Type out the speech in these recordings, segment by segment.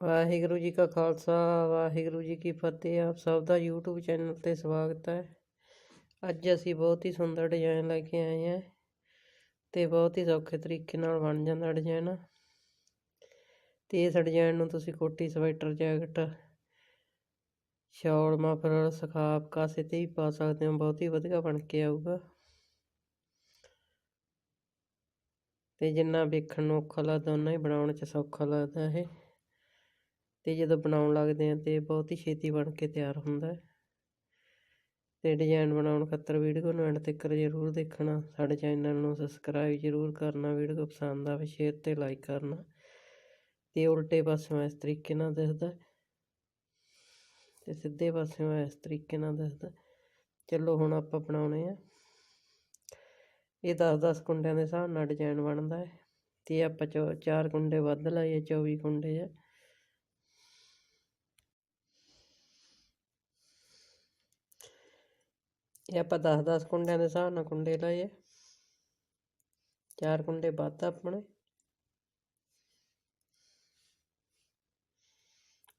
ਵਾਹਿਗੁਰੂ ਜੀ ਕਾ ਖਾਲਸਾ, ਵਾਹਿਗੁਰੂ ਜੀ ਕੀ ਫਤਿਹ। ਆਪ ਸਭ ਦਾ YouTube ਚੈਨਲ ਤੇ ਸਵਾਗਤ ਹੈ। ਅੱਜ ਅਸੀਂ ਬਹੁਤ ਹੀ ਸੁੰਦਰ ਡਿਜ਼ਾਈਨ ਲੈ ਕੇ ਆਏ ਹਾਂ ਤੇ ਬਹੁਤ ਹੀ ਸੌਖੇ ਤਰੀਕੇ ਨਾਲ ਬਣ ਜਾਂਦਾ ਡਿਜ਼ਾਈਨ ਤੇ ਇਸ ਡਿਜ਼ਾਈਨ ਨੂੰ ਤੁਸੀਂ ਕੋਟੀ ਸਵੈਟਰ, ਜੈਕਟ, ਸ਼ਾਲ, ਮਫਲਰ ਸਕਾਰਫ ਕਾਸੇ ਤੇ ਵੀ ਪਾ ਸਕਦੇ ਹੋ। ਬਹੁਤ ਹੀ ਵਧੀਆ ਬਣ ਕੇ ਆਊਗਾ। ਤੇ ਜਿੰਨਾ ਵੇਖਣ ਨੂੰ ਔਖਾ ਲੱਗਦਾ ਉਹਨਾਂ ਹੀ ਬਣਾਉਣ 'ਚ ਸੌਖਾ ਲੱਗਦਾ ਇਹ। ਅਤੇ ਜਦੋਂ ਬਣਾਉਣ ਲੱਗਦੇ ਹਾਂ ਤਾਂ ਬਹੁਤ ਹੀ ਛੇਤੀ ਬਣ ਕੇ ਤਿਆਰ ਹੁੰਦਾ ਅਤੇ ਡਿਜ਼ਾਇਨ ਬਣਾਉਣ ਖਾਤਰ ਵੀਡੀਓ ਨੂੰ ਐਂਡ ਤੱਕ ਜ਼ਰੂਰ ਦੇਖਣਾ, ਸਾਡੇ ਚੈਨਲ ਨੂੰ ਸਬਸਕ੍ਰਾਈਬ ਜ਼ਰੂਰ ਕਰਨਾ, ਵੀਡੀਓ ਪਸੰਦ ਆਵੇ ਸ਼ੇਅਰ ਤੇ ਲਾਈਕ ਕਰਨਾ। ਅਤੇ ਉਲਟੇ ਪਾਸਿਓਂ ਇਸ ਤਰੀਕੇ ਨਾਲ ਦਿਖਦਾ ਤੇ ਸਿੱਧੇ ਪਾਸਿਓਂ ਇਸ ਤਰੀਕੇ ਨਾਲ ਦਿਖਦਾ ਚਲੋ ਹੁਣ ਆਪਾਂ ਬਣਾਉਣੇ ਆ ਇਹ 10-10 ਕੁੰਡਿਆਂ ਦੇ ਹਿਸਾਬ ਨਾਲ ਡਿਜ਼ਾਈਨ ਬਣਦਾ ਹੈ। ਤੇ ਆਪਾਂ ਚੋ ਚਾਰ ਕੁੰਡੇ ਵੱਧ ਲਾਏ 24 ਕੁੰਡੇ ਆ। ਇਹ ਆਪਾਂ 10-10 ਕੁੰਡਿਆਂ ਦੇ ਹਿਸਾਬ ਨਾਲ ਕੁੰਡੇ ਲਾਏ ਚਾਰ ਕੁੰਡੇ ਵੱਧ ਆਪਣੇ।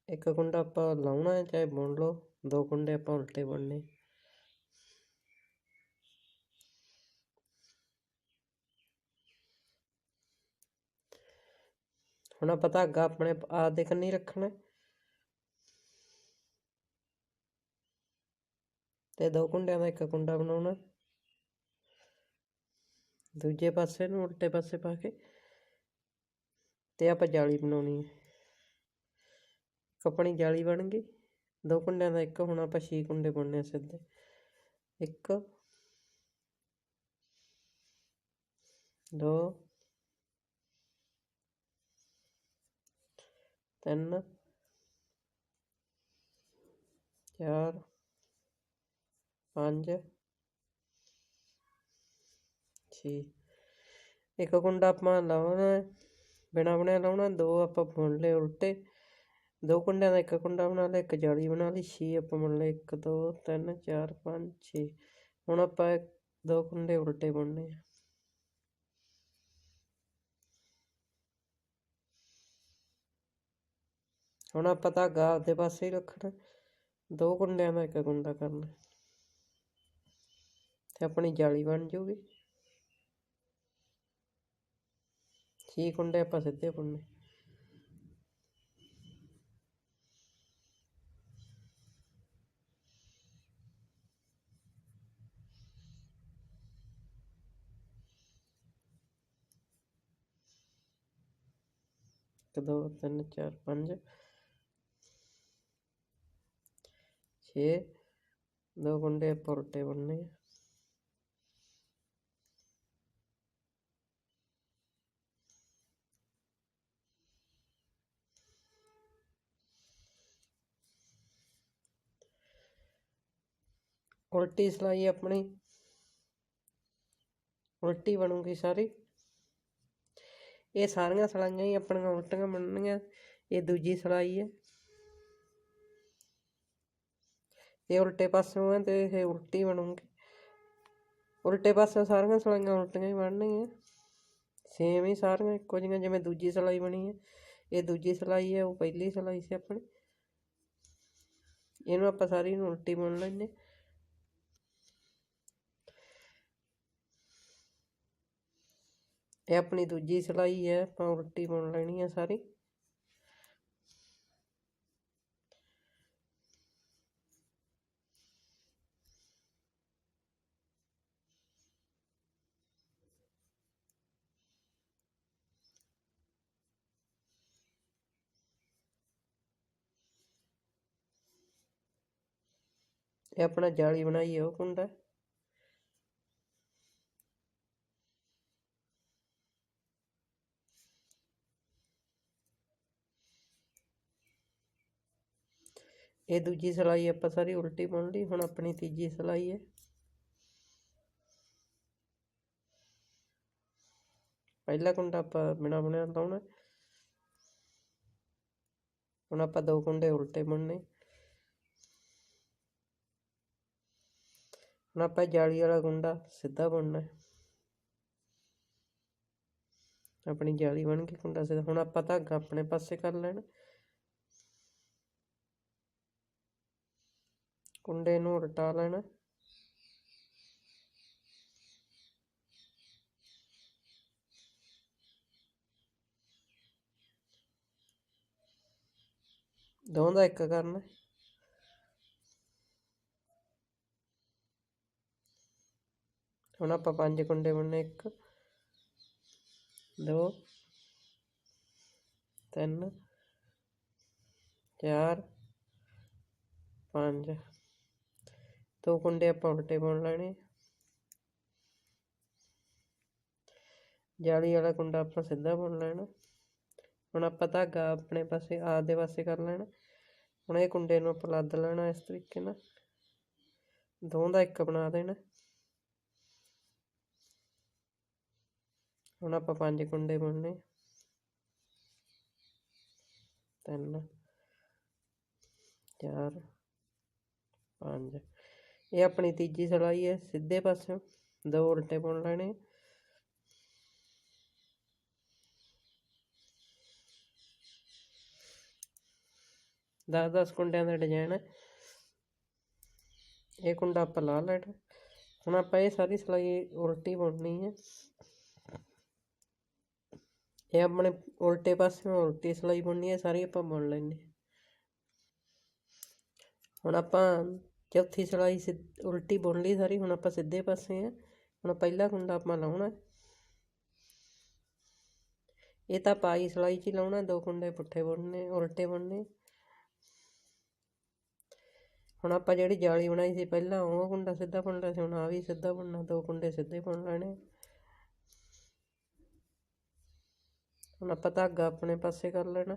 ਇੱਕ ਕੁੰਡਾ ਆਪਾਂ ਲਾਉਣਾ ਹੈ, ਚਾਹੇ ਬੁਣ ਲਓ। ਦੋ ਕੁੰਡੇ ਆਪਾਂ ਉਲਟੇ ਬੁਣਨੇ। ਹੁਣ ਆਪਾਂ ਧਾਗਾ ਆਪਣੇ ਆਪ ਦੇ ਕੰਨੀ ਰੱਖਣਾ ਤੇ ਦੋ ਕੁੰਡਿਆਂ ਦਾ ਇੱਕ ਕੁੰਡਾ ਬਣਾਉਣਾ। ਦੂਜੇ ਪਾਸੇ ਨੂੰ ਉਲਟੇ ਪਾਸੇ ਪਾ ਕੇ ਤੇ ਆਪਾਂ ਜਾਲੀ ਬਣਾਉਣੀ ਹੈ। ਆਪਣੀ ਜਾਲੀ ਬਣ ਗਈ। ਦੋ ਕੁੰਡਿਆਂ ਦਾ ਇੱਕ, ਹੁਣ ਆਪਾਂ ਛੇ ਕੁੰਡੇ ਬਣਨੇ ਸਿੱਧੇ। ਇੱਕ, ਦੋ, ਤਿੰਨ, ਚਾਰ ਪੰਜ। ਛੇ। ਇੱਕ ਕੁੰਡਾ ਆਪਾਂ ਲਾਉਣਾ ਬਿਨਾ ਬਣਿਆ ਲਾਉਣਾ, ਦੋ ਆਪਾਂ ਬੁਣ ਲਏ ਉਲਟੇ। ਦੋ ਕੁੰਡਿਆਂ ਦਾ ਇੱਕ ਕੁੰਡਾ ਬਣਾ ਲਿਆ, ਇੱਕ ਜਾਲੀ ਬਣਾ ਲਈ। ਛੇ ਆਪਾਂ ਬੁਣ ਲਏ, ਇੱਕ, ਦੋ, ਤਿੰਨ, ਚਾਰ, ਪੰਜ, ਛੇ। ਹੁਣ ਆਪਾਂ ਦੋ ਕੁੰਡੇ ਉਲਟੇ ਬੁਣਨੇ ਆ। ਹੁਣ ਆਪਾਂ ਧਾਗਾ ਆਪਦੇ ਪਾਸੇ ਹੀ ਰੱਖਣਾ। ਦੋ ਕੁੰਡਿਆਂ ਦਾ ਇੱਕ ਕੁੰਡਾ ਕਰਨਾ। ਤੇ ਆਪਣੀ ਜਾਲੀ ਬਣ ਜੂਗੀ। ਛੇ ਕੁੰਡੇ ਆਪਾਂ ਸਿੱਧੇ ਬੁਣਨੇ। ਇੱਕ, ਦੋ, ਤਿੰਨ, ਚਾਰ, ਪੰਜ। ਛੇ। ਦੋ ਕੁੰਡੇ ਆਪਾਂ ਉਲਟੇ ਉਲਟੀ ਸਲਾਈ ਆਪਣੀ। ਉਲਟੀ ਬਣੂਗੀ ਸਾਰੀ। ਇਹ ਸਾਰੀਆਂ ਸਲਾਈਆਂ ਹੀ ਆਪਣੀਆਂ ਉਲਟੀਆਂ ਬਣਨਗੀਆਂ। ਇਹ ਦੂਜੀ ਸਲਾਈ ਹੈ। ਇਹ ਉਲਟੇ ਪਾਸਿਓਂ ਹੈ ਤੇ ਇਹ ਉਲਟੀ ਬਣੂਗੀ। ਉਲਟੇ ਪਾਸਿਓਂ ਸਾਰੀਆਂ ਸਲਾਈਆਂ ਉਲਟੀਆਂ ਹੀ ਬਣਨਗੀਆਂ। ਸੇਮ ਹੀ ਸਾਰੀਆਂ ਇੱਕੋ ਜਿਹੀਆਂ ਜਿਵੇਂ ਦੂਜੀ ਸਲਾਈ ਬਣੀ ਹੈ। ਇਹ ਦੂਜੀ ਸਲਾਈ ਹੈ, ਉਹ ਪਹਿਲੀ ਸਲਾਈ ਸੀ ਆਪਣੀ। ਇਹਨੂੰ ਆਪਾਂ ਸਾਰੀ ਨੂੰ ਉਲਟੀ ਬੁਣ ਲੈਣੇ ਇਹ ਆਪਣੀ ਦੂਜੀ ਸਲਾਈ ਹੈ, ਆਪਾਂ ਉਲਟੀ ਬੁਣ ਲੈਣੀ ਹੈ ਸਾਰੀ। ਇਹ ਆਪਣਾ ਜਾਲੀ ਬਣਾਈ ਹੈ ਉਹ ਕੁੰਡਾ। ਇਹ ਦੂਜੀ ਸਲਾਈ ਆਪਾਂ ਸਾਰੀ ਉਲਟੀ ਬੁਣ ਲਈ, ਹੁਣ ਆਪਣੀ ਤੀਜੀ ਸਲਾਈ ਹੈ। ਪਹਿਲਾ ਕੁੰਡਾ ਆਪਾਂ ਬਿਨਾ ਬੁਣਿਆ ਲਾਉਣਾ ਹੁਣ ਆਪਾਂ ਦੋ ਕੁੰਡੇ ਉਲਟੇ ਬੁਣਨੇ ਹੁਣ ਆਪਾਂ ਜਾਲੀ ਵਾਲਾ ਕੁੰਡਾ ਸਿੱਧਾ ਬੁਣਨਾ ਆਪਣੀ ਜਾਲੀ ਬਣ ਕੇ ਕੁੰਡਾ ਸਿੱਧਾ, ਹੁਣ ਆਪਾਂ ਧਾਗਾ ਆਪਣੇ ਪਾਸੇ ਕਰ ਲੈਣਾ ਕੁੰਡੇ ਨੂੰ ਉਲਟਾ ਲੈਣਾ। ਦੋਵਾਂ ਦਾ ਇੱਕ ਕਰਨਾ। ਹੁਣ ਆਪਾਂ ਪੰਜ ਕੁੰਡੇ ਬਣਨੇ ਇੱਕ, ਦੋ, ਤਿੰਨ, ਚਾਰ, ਪੰਜ। ਦੋ ਕੁੰਡੇ ਆਪਾਂ ਉਲਟੇ ਬੁਣ ਲੈਣੇ ਜਾਲੀ ਵਾਲਾ ਕੁੰਡਾ ਆਪਾਂ ਸਿੱਧਾ ਬੁਣ ਲੈਣਾ। ਹੁਣ ਆਪਾਂ ਧਾਗਾ ਆਪਣੇ ਪਾਸੇ, ਆਪਦੇ ਪਾਸੇ ਕਰ ਲੈਣਾ। ਹੁਣ ਇਹ ਕੁੰਡੇ ਨੂੰ ਆਪਾਂ ਲੱਦ ਲੈਣਾ ਇਸ ਤਰੀਕੇ ਨਾਲ। ਦੋਵਾਂ ਦਾ ਇੱਕ ਬਣਾ ਦੇਣਾ। ਹੁਣ ਆਪਾਂ ਪੰਜ ਕੁੰਡੇ ਬੁਣਨੇ ਤਿੰਨ, ਚਾਰ, ਪੰਜ। ਇਹ ਆਪਣੀ ਤੀਜੀ ਸਲਾਈ ਹੈ, ਸਿੱਧੇ ਪਾਸਿਓਂ ਦੋ ਉਲਟੇ ਬੁਣ ਲੈਣੇ। ਦਸ ਦਸ ਕੁੰਡਿਆਂ ਦਾ ਡਿਜ਼ਾਈਨ ਹੈ। ਇਹ ਕੁੰਡਾ ਆਪਾਂ ਲਾ ਲੈਣਾ। ਹੁਣ ਆਪਾਂ ਇਹ ਸਾਰੀ ਸਲਾਈ ਉਲਟੀ ਬੁਣਨੀ ਹੈ। ਇਹ ਆਪਣੇ ਉਲਟੇ ਪਾਸਿਓਂ ਉਲਟੀ ਸਲਾਈ ਬੁਣਨੀ ਹੈ, ਸਾਰੀ ਆਪਾਂ ਬੁਣ ਲੈਣੀ ਹੁਣ ਆਪਾਂ ਚੌਥੀ ਸਲਾਈ ਸਿੱਧ, ਉਲਟੀ ਬੁਣ ਲਈ ਸਾਰੀ, ਹੁਣ ਆਪਾਂ ਸਿੱਧੇ ਪਾਸੇ ਆ। ਹੁਣ ਪਹਿਲਾ ਕੁੰਡਾ ਆਪਾਂ ਲਾਉਣਾ। ਇਹ ਤਾਂ ਪਾਈ ਸਲਾਈ 'ਚ ਹੀ ਲਾਉਣਾ, ਦੋ ਕੁੰਡੇ ਪੁੱਠੇ ਬੁਣਨੇ, ਉਲਟੇ ਬੁਣਨੇ। ਹੁਣ ਆਪਾਂ ਜਿਹੜੀ ਜਾਲੀ ਬਣਾਈ ਸੀ ਪਹਿਲਾਂ, ਉਹ ਕੁੰਡਾ ਸਿੱਧਾ ਬੁਣਨਾ ਸੀ, ਹੁਣ ਆ ਵੀ ਸਿੱਧਾ ਬੁਣਨਾ, ਦੋ ਕੁੰਡੇ ਸਿੱਧੇ ਬੁਣ ਲੈਣੇ। ਹੁਣ ਆਪਾਂ ਧਾਗਾ ਆਪਣੇ ਪਾਸੇ ਕਰ ਲੈਣਾ।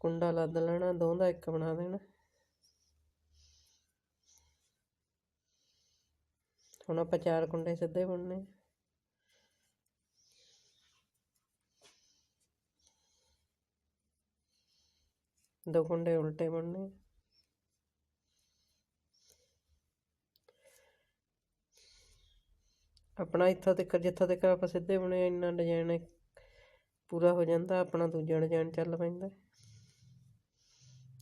ਕੁੰਡਾ ਲੱਦ ਲੈਣਾ ਦੋ ਦਾ ਇੱਕ ਬਣਾ ਦੇਣਾ। ਹੁਣ ਆਪਾਂ ਚਾਰ ਕੁੰਡੇ ਸਿੱਧੇ ਬੁਣਨੇ। ਦੋ ਕੁੰਡੇ ਉਲਟੇ ਬੁਣਨੇ। ਆਪਣਾ ਇੱਥੋਂ ਤੱਕ, ਜਿੱਥੋਂ ਤੱਕ ਆਪਾਂ ਸਿੱਧੇ ਬੁਣੇ ਇੰਨਾ ਡਿਜ਼ਾਈਨ ਪੂਰਾ ਹੋ ਜਾਂਦਾ, ਆਪਣਾ ਦੂਜਾ ਡਿਜ਼ਾਈਨ ਚੱਲ ਪੈਂਦਾ।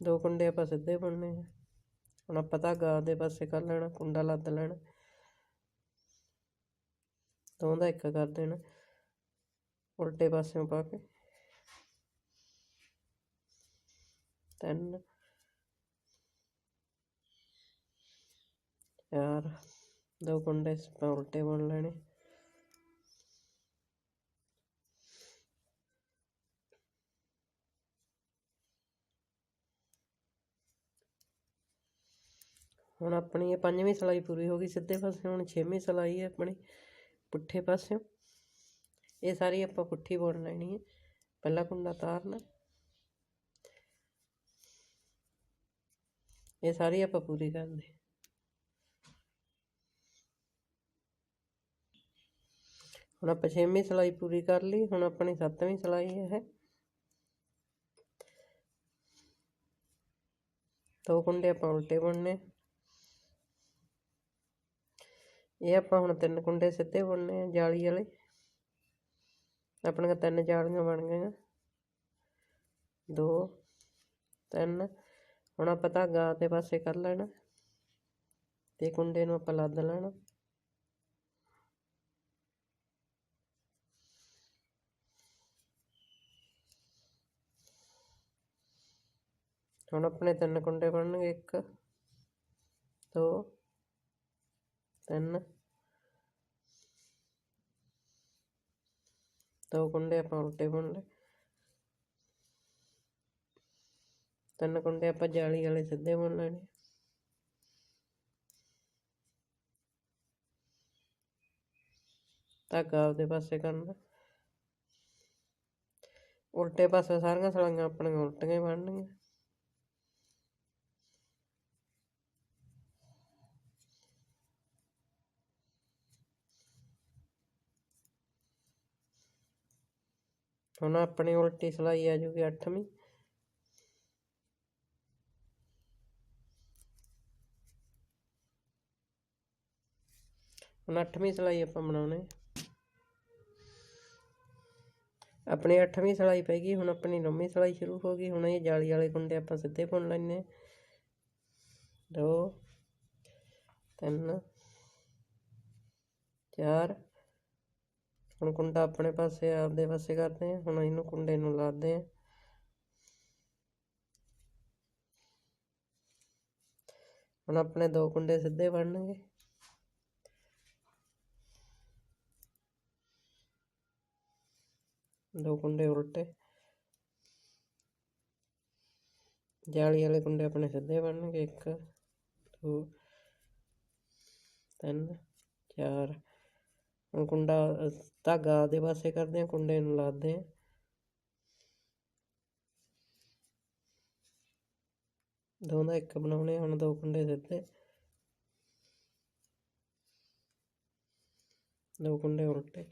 ਦੋ ਕੁੰਡੇ ਆਪਾਂ ਸਿੱਧੇ ਬੁਣਨੇ ਆ। ਹੁਣ ਆਪਾਂ ਧਾਗਾ ਦੇ ਪਾਸੇ ਕਰ ਲੈਣਾ, ਕੁੰਡਾ ਲੱਦ ਲੈਣਾ। ਦੋਵਾਂ ਦਾ ਇੱਕ ਕਰ ਦੇਣਾ। ਉਲਟੇ ਪਾਸਿਓਂ ਪਾ ਕੇ। ਤਿੰਨ। ਚਾਰ। ਦੋ ਕੁੰਡੇ ਉਲਟੇ ਬੁਣ ਲੈਣੇ। ਹੁਣ ਆਪਣੀ ਇਹ ਪੰਜਵੀਂ ਸਲਾਈ ਪੂਰੀ ਹੋ ਗਈ। ਸਿੱਧੇ ਪਾਸੇ ਹੁਣ ਛੇਵੀਂ ਸਲਾਈ ਹੈ ਆਪਣੀ। ਪੁੱਠੇ ਪਾਸਿਓਂ। ਇਹ ਸਾਰੀ ਆਪਾਂ ਪੁੱਠੀ ਬੁਣ ਲੈਣੀ ਹੈ। ਪਹਿਲਾ ਕੁੰਡਾ ਤਾਰਨਾ। ਇਹ ਸਾਰੀ ਆਪਾਂ ਪੂਰੀ ਕਰਨੀ। ਹੁਣ ਆਪਾਂ ਛੇਵੀਂ ਸਲਾਈ ਪੂਰੀ ਕਰ ਲਈ। ਹੁਣ ਆਪਣੀ ਸੱਤਵੀਂ ਸਲਾਈ ਹੈ ਦੋ ਕੁੰਡੇ ਆਪਾਂ ਉਲਟੇ ਬੁਣਨੇ। ਇਹ ਆਪਾਂ ਹੁਣ ਤਿੰਨ ਕੁੰਡੇ ਸਿੱਧੇ ਬੁਣਨੇ ਆ, ਜਾਲੀ ਵਾਲੇ। ਆਪਣੀਆਂ ਤਿੰਨ ਜਾਲੀਆਂ ਬਣ ਗਈਆਂ। ਦੋ, ਤਿੰਨ। ਹੁਣ ਆਪਾਂ ਧਾਗਾ ਦੇ ਪਾਸੇ ਕਰ ਲੈਣਾ ਤੇ ਕੁੰਡੇ ਨੂੰ ਆਪਾਂ ਲੱਦ ਲੈਣਾ। ਹੁਣ ਆਪਣੇ ਤਿੰਨ ਕੁੰਡੇ ਬਣਨਗੇ, ਇੱਕ, ਦੋ ਤਿੰਨ। ਦੋ ਕੁੰਡੇ ਆਪਾਂ ਉਲਟੇ ਬੁਣ ਲਏ। ਤਿੰਨ ਕੁੰਡੇ ਆਪਾਂ ਜਾਲੀ ਵਾਲੇ ਸਿੱਧੇ ਬੁਣ ਲੈਣੇ। ਧਾਗਾ ਆਪਦੇ ਪਾਸੇ ਕਰਨਾ। ਉਲਟੇ ਪਾਸੇ ਸਾਰੀਆਂ ਸਲਾਈਆਂ ਆਪਣੀਆਂ ਉਲਟੀਆਂ ਹੀ ਬਣਨਗੀਆਂ ਹੁਣ ਆਪਣੀ ਉਲਟੀ ਸਲਾਈ ਆ ਜੂਗੀ ਅੱਠਵੀਂ। ਹੁਣ ਅੱਠਵੀਂ ਸਲਾਈ ਆਪਾਂ ਬਣਾਉਣੇ ਆਪਣੀ ਅੱਠਵੀਂ ਸਲਾਈ ਪੈ ਗਈ, ਹੁਣ ਆਪਣੀ ਨੌਵੀਂ ਸਲਾਈ ਸ਼ੁਰੂ ਹੋ ਗਈ, ਹੁਣ ਇਹ ਜਾਲੀ ਵਾਲੇ ਕੁੰਡੇ ਆਪਾਂ ਸਿੱਧੇ ਬੁਣ ਲੈਣੇ ਦੋ, ਤਿੰਨ, ਚਾਰ ਹੁਣ ਕੁੰਡਾ ਆਪਣੇ ਪਾਸੇ, ਆਪਦੇ ਪਾਸੇ ਕਰਦੇ ਆ। ਹੁਣ ਇਹਨੂੰ ਕੁੰਡੇ ਨੂੰ ਲਾਦੇ ਆ। ਹੁਣ ਆਪਣੇ ਦੋ ਕੁੰਡੇ ਸਿੱਧੇ ਬਣਨਗੇ। ਦੋ ਕੁੰਡੇ ਉਲਟੇ। ਜਾਲੀ ਵਾਲੇ ਕੁੰਡੇ ਆਪਣੇ ਸਿੱਧੇ ਬਣਨਗੇ। ਇੱਕ, ਦੋ, ਤਿੰਨ, ਚਾਰ ਹੁਣ ਕੁੰਡਾ ਧਾਗਾ ਦੇ ਪਾਸੇ ਕਰਦੇ ਆ, ਕੁੰਡੇ ਨੂੰ ਲਾਦੇ ਆ। ਦੋ ਦਾ ਇੱਕ ਬਣਾਉਣੇ, ਹੁਣ ਦੋ ਕੁੰਡੇ ਸਿੱਧੇ। ਦੋ ਕੁੰਡੇ ਉਲਟੇ।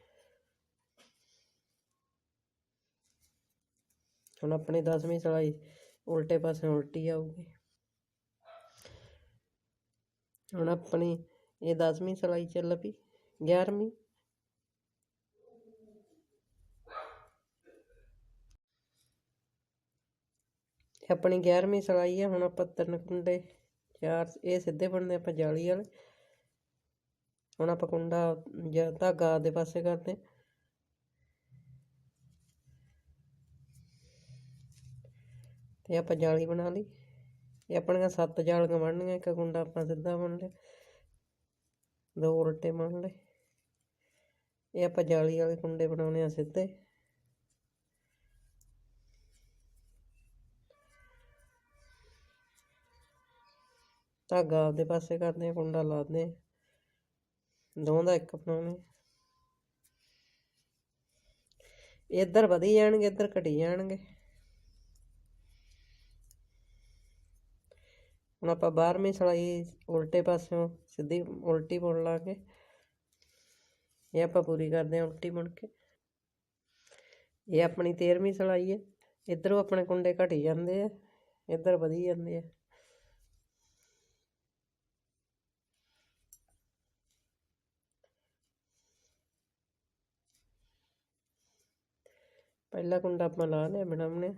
ਹੁਣ ਆਪਣੀ 10ਵੀਂ ਸਲਾਈ ਉਲਟੇ ਪਾਸੇ ਉਲਟੀ ਆਊਗੀ। ਹੁਣ ਆਪਣੀ ਇਹ 10ਵੀਂ ਸਲਾਈ ਚੱਲ ਪਈ 11ਵੀਂ ਇਹ ਆਪਣੀ 11ਵੀਂ ਸਲਾਈ ਆ, ਹੁਣ ਆਪਾਂ ਤਿੰਨ ਕੁੰਡੇ, ਚਾਰ ਇਹ ਸਿੱਧੇ ਬਣਦੇ ਆਪਾਂ ਜਾਲੀ ਵਾਲੇ। ਹੁਣ ਆਪਾਂ ਕੁੰਡਾ ਜਾਂ ਧਾਗਾ ਦੇ ਪਾਸੇ ਕਰਦੇ। ਹਾਂ। ਤੇ ਆਪਾਂ ਜਾਲੀ ਬਣਾ ਲਈ। ਇਹ ਆਪਣੀਆਂ ਸੱਤ ਜਾਲੀਆਂ ਬਣਨੀਆਂ, ਇੱਕ ਕੁੰਡਾ ਆਪਾਂ ਸਿੱਧਾ ਬਣ ਲਿਆ। ਦੋ ਉਲਟੇ ਬਣ ਲਏ। ਇਹ ਆਪਾਂ ਜਾਲੀ ਵਾਲੇ ਕੁੰਡੇ ਬਣਾਉਣੇ ਆ ਸਿੱਧੇ। ਧਾਗਾ ਆਪਦੇ ਪਾਸੇ ਕਰਦੇ ਆ, ਕੁੰਡਾ ਲਾਦੇ ਆ। ਦੋ ਦਾ ਇੱਕ ਬਣਾਉਣੇ ਇੱਧਰ ਵਧੀ ਜਾਣਗੇ, ਇੱਧਰ ਘਟੀ ਜਾਣਗੇ। ਹੁਣ ਆਪਾਂ 12ਵੀਂ ਸਲਾਈ ਉਲਟੇ ਪਾਸਿਓਂ ਸਿੱਧੀ ਉਲਟੀ ਬੁਣ ਲਾਂਗੇ ਇਹ ਆਪਾਂ ਪੂਰੀ ਕਰਦੇ ਹਾਂ ਉਲਟੀ ਬੁਣ ਕੇ। ਇਹ ਆਪਣੀ 13ਵੀਂ ਸਲਾਈ ਹੈ ਇੱਧਰੋਂ ਆਪਣੇ ਕੁੰਡੇ ਘਟੀ ਜਾਂਦੇ ਆ, ਇੱਧਰ ਵਧੀ ਜਾਂਦੇ ਆ। ਪਹਿਲਾ ਕੁੰਡਾ ਆਪਾਂ ਲਾ ਲਿਆ ਬਣਾਉਣੇ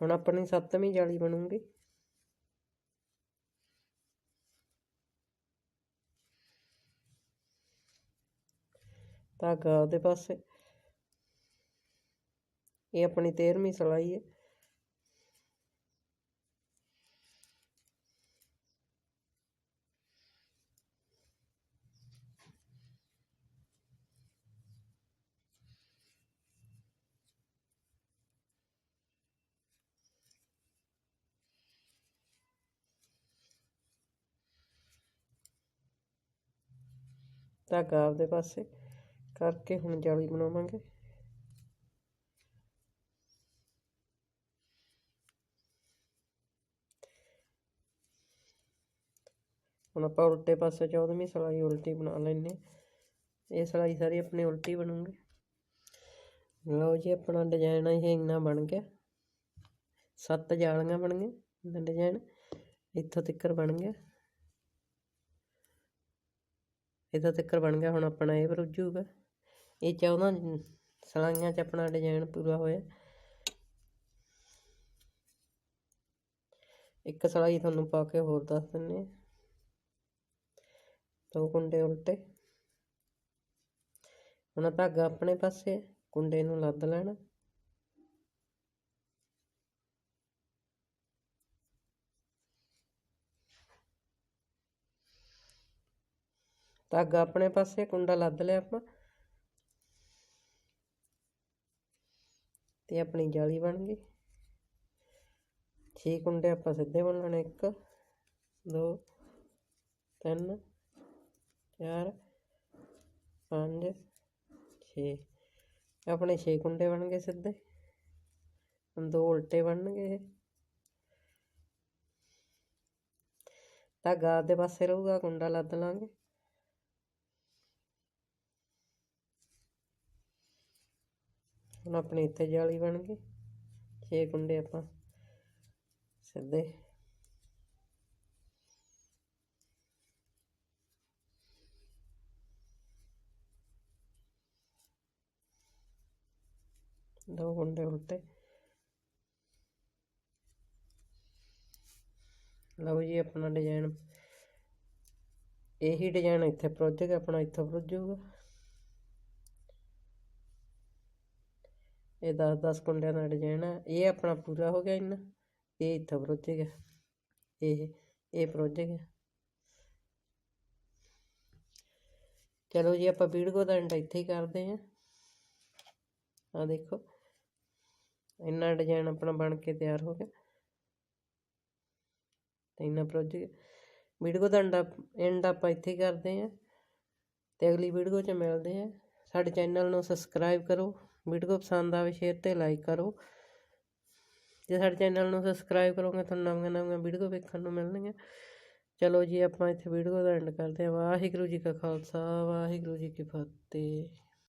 ਹੁਣ ਆਪਣੀ ਸੱਤਵੀਂ ਜਾਲੀ ਬਣੂਗੀ। ਧਾਗਾ ਉਹਦੇ ਪਾਸੇ। ਇਹ ਆਪਣੀ 13ਵੀਂ ਸਲਾਈ ਹੈ। ਧਾਗਾ ਆਪਦੇ ਪਾਸੇ। ਕਰਕੇ ਹੁਣ ਜਾਲੀ ਬਣਾਵਾਂਗੇ। ਹੁਣ ਆਪਾਂ ਉਲਟੇ ਪਾਸੇ 14ਵੀਂ ਸਲਾਈ ਉਲਟੀ ਬਣਾ ਲੈਨੇ ਇਹ ਸਲਾਈ ਸਾਰੀ ਆਪਣੀ ਉਲਟੀ ਬਣੂਗੀ। ਲਓ ਜੀ, ਆਪਣਾ ਡਿਜ਼ਾਈਨ ਇਹ ਇੰਨਾ ਬਣ ਗਿਆ। ਸੱਤ ਜਾਲੀਆਂ ਬਣ ਗਈਆਂ। ਡਿਜ਼ਾਈਨ ਇੱਥੋਂ ਤੱਕ ਬਣ ਗਿਆ। ਇਹਦਾ ਤੱਕ ਬਣ ਗਿਆ, ਹੁਣ ਆਪਣਾ ਇਹ ਰੁੱਝੂਗਾ ਇਹ 14 ਸਲਾਈਆਂ 'ਚ ਆਪਣਾ ਡਿਜ਼ਾਈਨ ਪੂਰਾ ਹੋਇਆ। ਇੱਕ ਸਲਾਈ ਤੁਹਾਨੂੰ ਪਾ ਕੇ ਹੋਰ ਦੱਸ ਦਿੰਨੇ ਦੋ ਕੁੰਡੇ ਉਲਟੇ। ਹੁਣ ਧਾਗਾ ਆਪਣੇ ਪਾਸੇ ਕੁੰਡੇ ਨੂੰ ਲੱਦ ਲੈਣਾ। ਧਾਗਾ ਆਪਣੇ ਪਾਸੇ, ਕੁੰਡਾ ਲੱਦ ਲਿਆ ਆਪਾਂ। ਤੇ ਆਪਣੀ ਜਾਲੀ ਬਣ ਗਈ। ਛੇ ਕੁੰਡੇ ਆਪਾਂ ਸਿੱਧੇ ਬਣ ਲੈਣੇ, ਇੱਕ, ਦੋ, ਤਿੰਨ, ਚਾਰ, ਪੰਜ, ਛੇ। ਆਪਣੇ ਛੇ ਕੁੰਡੇ ਬਣ ਗਏ ਸਿੱਧੇ। ਦੋ ਉਲਟੇ ਬਣਨਗੇ ਇਹ। ਧਾਗਾ ਦੇ ਪਾਸੇ ਰਹੂਗਾ, ਕੁੰਡਾ ਲੱਦ ਲਾਂਗੇ। ਹੁਣ ਆਪਣੀ ਇੱਥੇ ਜਾਲੀ ਬਣ ਗਈ ਛੇ ਕੁੰਡੇ ਆਪਾਂ ਸਿੱਧੇ ਦੋ ਕੁੰਡੇ ਉਲਟੇ। ਲਓ ਜੀ, ਆਪਣਾ ਡਿਜ਼ਾਈਨ ਇਹੀ ਡਿਜ਼ਾਈਨ ਇੱਥੇ ਪ੍ਰੋਜੈਕਟ ਆਪਣਾ ਇੱਥੋਂ ਪ੍ਰੁੱਜ ਇਹ 10 10 ਕੁੰਡਿਆਂ ਦਾ ਡਿਜ਼ਾਈਨ ਆ, ਇਹ ਆਪਣਾ ਪੂਰਾ ਹੋ ਗਿਆ ਇੰਨਾ, ਇਹ ਇੱਥੋਂ ਪ੍ਰੁੱਜ ਗਿਆ, ਇਹ ਇਹ ਪ੍ਰੋਜੈਕਟ ਗਿਆ। ਚਲੋ ਜੀ, ਆਪਾਂ ਵੀਡੀਓ ਦਾ ਐਂਡ ਇੱਥੇ ਹੀ ਕਰਦੇ ਹਾਂ। ਆ ਦੇਖੋ, ਇੰਨਾ ਡਿਜ਼ਾਈਨ ਆਪਣਾ ਬਣ ਕੇ ਤਿਆਰ ਹੋ ਗਿਆ। ਤੇ ਇੰਨਾ ਪ੍ਰੋਜੈਕਟ ਵੀਡੀਓ ਦਾ ਐਂਡ ਐਂਡ ਆਪਾਂ ਇੱਥੇ ਹੀ ਕਰਦੇ ਹਾਂ। ਤੇ ਅਗਲੀ ਵੀਡੀਓ 'ਚ ਮਿਲਦੇ ਹਾਂ। ਸਾਡੇ ਚੈਨਲ ਨੂੰ ਸਬਸਕ੍ਰਾਈਬ ਕਰੋ। ਵੀਡੀਓ ਪਸੰਦ ਆਵੇ ਸ਼ੇਅਰ ਤੇ ਲਾਈਕ ਕਰੋ। ਜੇ ਸਾਡੇ ਚੈਨਲ ਨੂੰ ਸਬਸਕ੍ਰਾਈਬ ਕਰੋਗੇ, ਤੁਹਾਨੂੰ ਨਵੀਆਂ ਨਵੀਆਂ ਵੀਡੀਓ ਵੇਖਣ ਨੂੰ ਮਿਲਣਗੀਆਂ। ਚਲੋ ਜੀ, ਆਪਾਂ ਇੱਥੇ ਵੀਡੀਓ ਦਾ ਐਂਡ ਕਰਦੇ ਹਾਂ। ਵਾਹਿਗੁਰੂ ਜੀ ਕਾ ਖਾਲਸਾ, ਵਾਹਿਗੁਰੂ ਜੀ ਕੀ ਫਤਿਹ।